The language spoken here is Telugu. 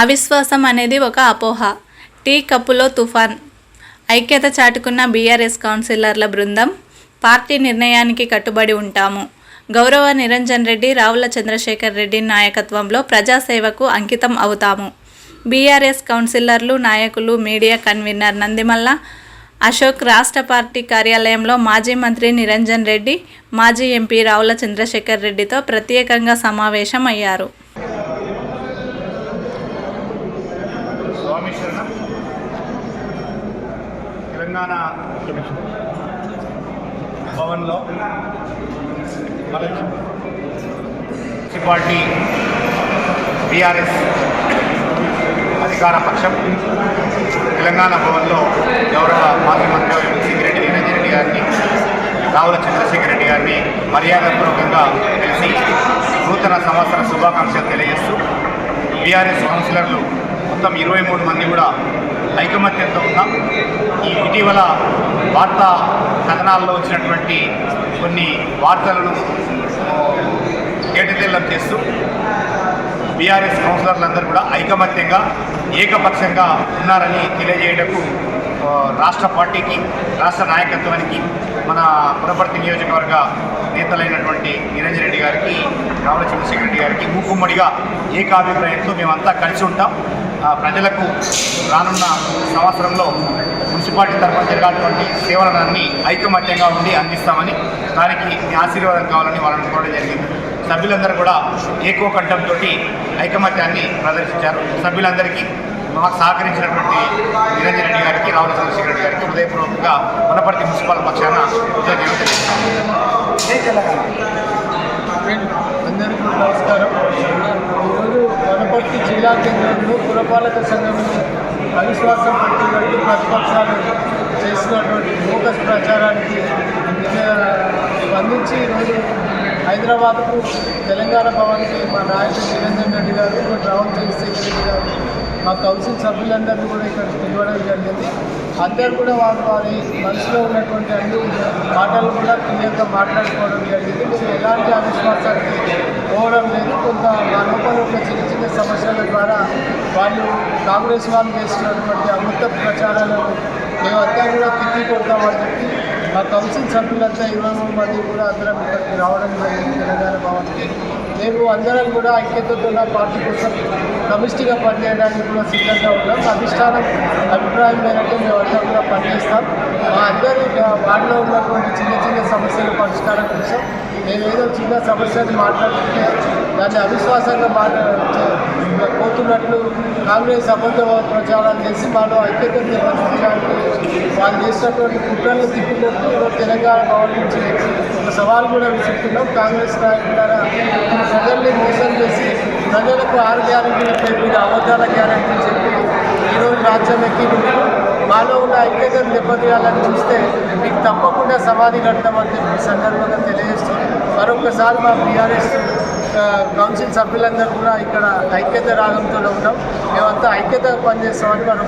అవిశ్వాసం అనేది ఒక అపోహ. టీ కప్పులో తుఫాన్. ఐక్యత చాటుకున్న బీఆర్ఎస్ కౌన్సిలర్ల బృందం పార్టీ నిర్ణయానికి కట్టుబడి ఉంటాము. గౌరవ నిరంజన్ రెడ్డి రావుల చంద్రశేఖర్ రెడ్డి నాయకత్వంలో ప్రజాసేవకు అంకితం అవుతాము. బీఆర్ఎస్ కౌన్సిలర్లు నాయకులు మీడియా కన్వీనర్ నందిమల్ల అశోక్ రాష్ట్ర పార్టీ కార్యాలయంలో మాజీ మంత్రి నిరంజన్ రెడ్డి మాజీ ఎంపీ రావుల చంద్రశేఖర్ రెడ్డితో ప్రత్యేకంగా సమావేశం అయ్యారు స్వామి శరణం తెలంగాణ భవన్లో మన మున్సిపాలిటీ బీఆర్ఎస్ అధికార పక్షం. తెలంగాణ భవన్లో గౌరవ మాజీ మంత్రి సింగిరెడ్డి నిరంజన్ రెడ్డి గారిని రావుల చంద్రశేఖర్ రెడ్డి గారిని మర్యాదపూర్వకంగా కలిసి నూతన సంవత్సర శుభాకాంక్షలు తెలియజేస్తూ బీఆర్ఎస్ కౌన్సిలర్లు మొత్తం ఇరవై మూడు మంది కూడా ఐకమత్యంతో ఉన్నాం. ఈ ఇటీవల వార్తా కథనాల్లో వచ్చినటువంటి కొన్ని వార్తలను ఏటతెల్లం చేస్తూ బీఆర్ఎస్ కౌన్సిలర్లందరూ కూడా ఐకమత్యంగా ఏకపక్షంగా ఉన్నారని తెలియజేయటకు రాష్ట్ర పార్టీకి రాష్ట్ర నాయకత్వానికి మన పురపర్తి నియోజకవర్గ నేతలైనటువంటి నిరంజన్ రెడ్డి గారికి రావుల చంద్రశేఖర్ రెడ్డి గారికి మూకుమ్మడిగా ఏకాభిప్రాయంతో మేమంతా కలిసి ఉంటాం. ప్రజలకు రానున్న సంవత్సరంలో మున్సిపాలిటీ తరఫున జరగాల్సినటువంటి సేవలన్నీ ఐకమత్యంగా ఉండి అందిస్తామని దానికి ఆశీర్వాదం కావాలని వాళ్ళని కోరడం జరిగింది. సభ్యులందరూ కూడా ఏకోకంఠంతో ఐకమత్యాన్ని ప్రదర్శించారు. సభ్యులందరికీ మాకు సహకరించినటువంటి నిరంజన్ రెడ్డి గారికి రావుల చంద్రశేఖర్ రెడ్డి గారికి హృదయపూర్వకంగా వనపర్తి మున్సిపల్ పక్షాన కృతజ్ఞతలు తెలియజేస్తాను అందరికీ నమస్కారం. ఈరోజు వనపర్తి జిల్లా కేంద్రంలో పురపాలక సంఘం అవిశ్వాసం పెట్టినట్టు ప్రతిపక్షాలు చేసినటువంటి బోగస్ ప్రచారానికి హైదరాబాద్కు తెలంగాణ భవన్కి మా నాయకుడు నిరంజన్ రెడ్డి గారు రావుల్ చంద్రశేఖర్ రెడ్డి గారు మా కౌన్సిల్ సభ్యులందరినీ కూడా ఇక్కడ పిలవడం జరిగింది. అందరు కూడా వారు వారి మనసులో ఉన్నటువంటి అన్ని మాటలు కూడా క్లియర్గా మాట్లాడుకోవడం జరిగింది. మేము ఎలాంటి అవిశ్వాసానికి పోవడం లేదు. కొంత మా లోపల ఉన్న చిన్న చిన్న సమస్యల ద్వారా వాళ్ళు కాంగ్రెస్ వాళ్ళు చేస్తున్నటువంటి అమృత ప్రచారాలను మేమంతా కూడా తిప్పి కొడతామని చెప్పి మా కౌన్సిల్ సభ్యులంతా ఇరవై మూడు మంది కూడా అందరం ఇక్కడికి రావడం జరిగింది తెలంగాణ భవన్కి. మేము అందరం కూడా ఐక్యతతో పార్టీ కోసం కమిస్టీగా పనిచేయడానికి కూడా సిద్ధంగా ఉన్నాం. అధిష్టానం అభిప్రాయం మేరకు మేము అందరం కూడా పనిచేస్తాం. మా అందరి వాటిలో ఉన్నటువంటి చిన్న చిన్న సమస్యల పరిష్కారం కోసం నేను ఏదో చిన్న సమస్యను మాట్లాడుతుంటే దాన్ని అవిశ్వాసంగా మాట్లాడుతున్నాను పోతున్నట్లు కాంగ్రెస్ అబద్ధ ప్రచారం చేసి మాలో ఐక్యత నిర్వహించడానికి వాళ్ళు చేసినటువంటి కుట్రలను తిప్పినట్టు తెలంగాణ గవర్నమెంట్ నుంచి ఒక సవాల్ కూడా విసురుతున్నాం. కాంగ్రెస్ నాయకులారా ప్రజల్ని మోసం చేసి ప్రజలకు ఆరు గ్యారెంటీల పేరు మీద అబద్ధాల గ్యారెంటీ చెప్పి ఈరోజు రాజ్యం ఎక్కి మాలో ఉన్న ఐక్యతను దెబ్బతీయాలని చూస్తే మీకు తప్పకుండా సమాధి కడతామని చెప్పి సందర్భంగా తెలియజేస్తూ మరొకసారి మా బీఆర్ఎస్ కౌన్సిల్ సభ్యులందరూ కూడా ఇక్కడ ఐక్యత రాగంతో ఉన్నాం మేమంతా ఐక్యత పనిచేస్తామని మనం